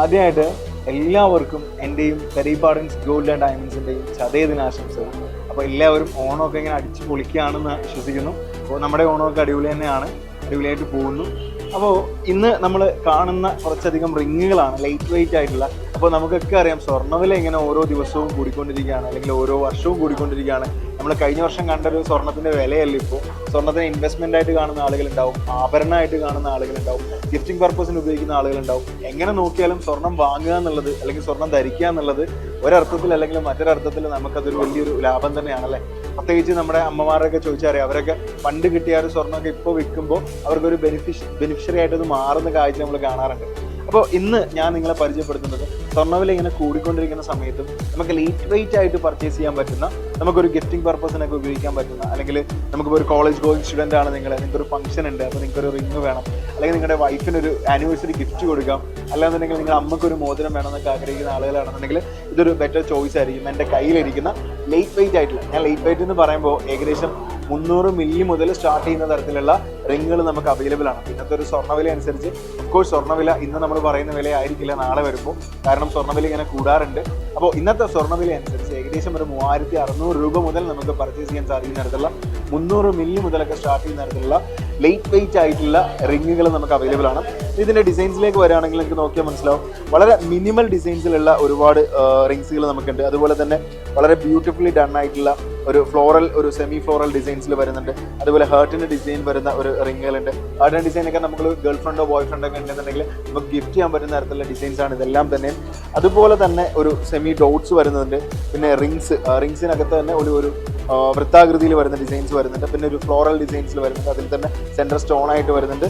ആദ്യമായിട്ട് എല്ലാവർക്കും എന്റെയും കരീപാടൻസ് ഗോൾഡ് ആൻഡ് ഡയമണ്ട്സിന്റെയും ചതയ ദിനാശംസകൾ അപ്പോൾ എല്ലാവരും ഓണമൊക്കെ ഇങ്ങനെ അടിച്ച് പൊളിക്കുകയാണെന്ന് വിശ്വസിക്കുന്നു. അപ്പോൾ നമ്മുടെ ഓണമൊക്കെ അടിപൊളി തന്നെയാണ്. അടിപൊളിയായിട്ട് പോകുന്നു. അപ്പോൾ ഇന്ന് നമ്മൾ കാണുന്ന കുറച്ചധികം റിങ്ങുകളാണ് ലൈറ്റ് വെയിറ്റ് ആയിട്ടുള്ള. അപ്പോൾ നമുക്കൊക്കെ അറിയാം സ്വർണവില ഇങ്ങനെ ഓരോ ദിവസവും കൂടിക്കൊണ്ടിരിക്കുകയാണ് അല്ലെങ്കിൽ ഓരോ വർഷവും കൂടിക്കൊണ്ടിരിക്കുകയാണ്. നമ്മൾ കഴിഞ്ഞ വർഷം കണ്ടൊരു ഒരു സ്വർണത്തിന്റെ വിലയല്ല ഇപ്പോൾ സ്വർണത്തിന് ഇൻവെസ്റ്റ്മെന്റ് ആയിട്ട് കാണുന്ന ആളുകളുണ്ടാവും ആഭരണമായിട്ട് കാണുന്ന ആളുകളുണ്ടാവും ഗിഫ്റ്റിംഗ് പർപ്പസിന് ഉപയോഗിക്കുന്ന ആളുകളുണ്ടാവും. എങ്ങനെ നോക്കിയാലും സ്വർണം വാങ്ങുക എന്നുള്ളത് അല്ലെങ്കിൽ സ്വർണം ധരിക്കുക എന്നുള്ളത് ഒരർത്ഥത്തിൽ അല്ലെങ്കിൽ മറ്റൊരർത്ഥത്തിൽ നമുക്കതൊരു വലിയൊരു ലാഭം തന്നെയാണ് അല്ലേ പ്രത്യേകിച്ച് നമ്മുടെ അമ്മമാരൊക്കെ ചോദിച്ചറിയാം അവരൊക്കെ പണ്ട് കിട്ടിയ ഒരു സ്വർണമൊക്കെ ഇപ്പോൾ വിൽക്കുമ്പോൾ അവർക്കൊരു ബെനിഫിഷ് ബെനിഫിഷ്യറി ആയിട്ട് അത് മാറുന്ന കാഴ്ച നമ്മൾ കാണാറുണ്ട്. അപ്പോൾ ഇന്ന് ഞാൻ നിങ്ങളെ പരിചയപ്പെടുത്തുന്നത് സ്വർണവില ഇങ്ങനെ കൂടിക്കൊണ്ടിരിക്കുന്ന സമയത്തും നമുക്ക് ലേറ്റ് വെയിറ്റ് ആയിട്ട് പർച്ചേസ് ചെയ്യാൻ പറ്റുന്ന നമുക്കൊരു ഗിഫ്റ്റിംഗ് പർപ്പസിനൊക്കെ ഉപയോഗിക്കാൻ പറ്റുന്ന അല്ലെങ്കിൽ നമുക്കിപ്പോൾ ഒരു കോളേജ് ഗോയിങ് സ്റ്റുഡന്റ് ആണ് നിങ്ങൾ നിങ്ങൾക്ക് ഒരു ഫംഗ്ഷൻ ഉണ്ട് അപ്പോൾ നിങ്ങൾക്കൊരു റിങ് വേണം അല്ലെങ്കിൽ നിങ്ങളുടെ വൈഫിനൊരു ആനിവേഴ്സറി ഗിഫ്റ്റ് കൊടുക്കാം അല്ലാന്നുണ്ടെങ്കിൽ നിങ്ങളുടെ അമ്മയ്ക്ക് ഒരു മോതിരം വേണമെന്നൊക്കെ ആഗ്രഹിക്കുന്ന ആളുകളാണെന്നുണ്ടെങ്കിൽ ഇതൊരു ബെറ്റർ ചോയ്സ് ആയിരിക്കും എന്റെ കയ്യിലിരിക്കുന്ന ലേറ്റ് വെയിറ്റ് ആയിട്ടുള്ള ഞാൻ ലേറ്റ് വെയിറ്റ് എന്ന് പറയുമ്പോൾ ഏകദേശം മുന്നൂറ് മില്ലി മുതൽ സ്റ്റാർട്ട് ചെയ്യുന്ന തരത്തിലുള്ള റിങ്ങുകൾ നമുക്ക് അവൈലബിൾ ആണ്. ഇന്നത്തെ ഒരു സ്വർണവില അനുസരിച്ച് കോഴ്സ് സ്വർണവില ഇന്ന് നമ്മൾ പറയുന്ന വില ആയിരിക്കില്ല നാളെ വരുമ്പോൾ കാരണം സ്വർണവില ഇങ്ങനെ കൂടാറുണ്ട്. അപ്പോൾ ഇന്നത്തെ സ്വർണവില അനുസരിച്ച് ഏകദേശം ഒരു മൂവായിരത്തി അറുന്നൂറ് രൂപ മുതൽ നമുക്ക് പർച്ചേസ് ചെയ്യാൻ സാധിക്കുന്ന തരത്തിലുള്ള മുന്നൂറ് മില്ലി മുതലൊക്കെ സ്റ്റാർട്ട് ചെയ്യുന്ന തരത്തിലുള്ള ലൈറ്റ് വെയിറ്റ് ആയിട്ടുള്ള റിങ്ങുകൾ നമുക്ക് അവൈലബിൾ ആണ്. ഇതിന്റെ ഡിസൈൻസിലേക്ക് വരികയാണെങ്കിൽ നിങ്ങൾക്ക് നോക്കിയാൽ മനസ്സിലാവും. വളരെ മിനിമൽ ഡിസൈൻസിലുള്ള ഒരുപാട് റിങ്സുകൾ നമുക്കുണ്ട്. അതുപോലെ തന്നെ വളരെ ബ്യൂട്ടിഫുള്ളി ഡൺ ആയിട്ടുള്ള ഒരു ഫ്ലോറൽ ഒരു സെമി ഫ്ലോറൽ ഡിസൈൻസിൽ വരുന്നുണ്ട്. അതുപോലെ ഹേർട്ടിന്റെ ഡിസൈൻ വരുന്ന ഒരു റിങ്ങുകളുണ്ട് ഹേർട്ടിന്റെ ഡിസൈൻ ഒക്കെ നമുക്ക് ഗേൾ ഫ്രണ്ടോ ബോയ് ഫ്രണ്ടോ ഒക്കെ ഉണ്ടെന്നുണ്ടെങ്കിൽ നമുക്ക് ഗിഫ്റ്റ് ചെയ്യാൻ പറ്റുന്ന തരത്തിലുള്ള ഡിസൈൻസ് ആണ് ഇതെല്ലാം തന്നെ. അതുപോലെ തന്നെ ഒരു സെമി ഡോട്ട്സ് വരുന്നുണ്ട്. പിന്നെ റിങ്സ് റിങ്സിനകത്ത് തന്നെ ഒരു ഒരു വൃത്താകൃതിയിൽ വരുന്ന ഡിസൈൻസ് വരുന്നുണ്ട്. പിന്നെ ഒരു ഫ്ലോറൽ ഡിസൈൻസിൽ വരുന്നുണ്ട്. അതിൽ തന്നെ സെന്റർ സ്റ്റോൺ ആയിട്ട് വരുന്നുണ്ട്.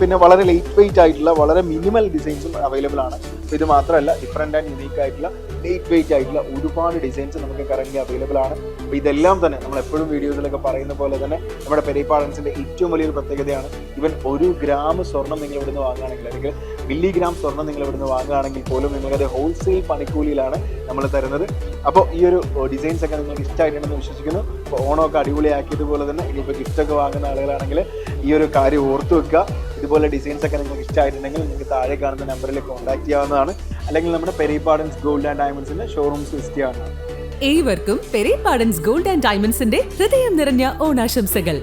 പിന്നെ വളരെ ലൈറ്റ് വെയിറ്റ് ആയിട്ടുള്ള വളരെ മിനിമൽ ഡിസൈൻസും അവൈലബിൾ ആണ്. ഇത് മാത്രമല്ല ഡിഫറെന്റ് ആൻഡ് യുണീക്ക് ആയിട്ടുള്ള ലൈറ്റ് വെയിറ്റ് ആയിട്ടുള്ള ഒരുപാട് ഡിസൈൻസ് നമുക്ക് കറങ്ങി അവൈലബിൾ ആണ്. അപ്പോൾ ഇതെല്ലാം തന്നെ നമ്മൾ എപ്പോഴും വീഡിയോസിലൊക്കെ പറയുന്ന പോലെ തന്നെ നമ്മുടെ പെരിപ്പാടൻസിന്റെ ഏറ്റവും വലിയൊരു പ്രത്യേകതയാണ്. ഇവൻ ഒരു ഗ്രാം സ്വർണം നിങ്ങൾ ഇവിടുന്ന് വാങ്ങുകയാണെങ്കിൽ അല്ലെങ്കിൽ മില്ലിഗ്രാം സ്വർണം നിങ്ങൾ ഇവിടുന്ന് വാങ്ങുകയാണെങ്കിൽ പോലും നിങ്ങൾക്കത് ഹോൾസെയിൽ പണിക്കൂലിയിലാണ് നമ്മൾ തരുന്നത്. അപ്പോൾ ഈ ഒരു ഡിസൈൻസ് ഒക്കെ നിങ്ങൾക്ക് ഇഷ്ടമായിട്ടുണ്ടെന്ന് വിശ്വസിക്കുന്നു. അപ്പോൾ ഓണമൊക്കെ അടിപൊളിയാക്കിയതുപോലെ തന്നെ ഇനിയിപ്പോൾ ഗിഫ്റ്റൊക്കെ വാങ്ങുന്ന ആളുകളാണെങ്കിൽ ഈ ഒരു കാര്യം ഓർത്ത് വെക്കുക. ഇതുപോലെ ഡിസൈൻസ് ഒക്കെ നിങ്ങൾക്ക് ഇഷ്ടമായിട്ടുണ്ടെങ്കിൽ നിങ്ങൾക്ക് താഴെ കാണുന്ന നമ്പറിൽ കോൺടാക്ട് ചെയ്യാവുന്നതാണ്. അല്ലെങ്കിൽ നമ്മുടെ പെരിപാടൻസ് ഗോൾഡ് ആൻഡ് ഡയമണ്ട്സിന്റെ ഷോറൂംസ് വിസിറ്റ് ചെയ്യാവുന്നതാണ്. ഏവർക്കും പെരേപാടൻസ് ഗോൾഡ് ആൻഡ് ഡയമണ്ട്സിന്റെ ഹൃദയം നിറഞ്ഞ ഓണാശംസകൾ.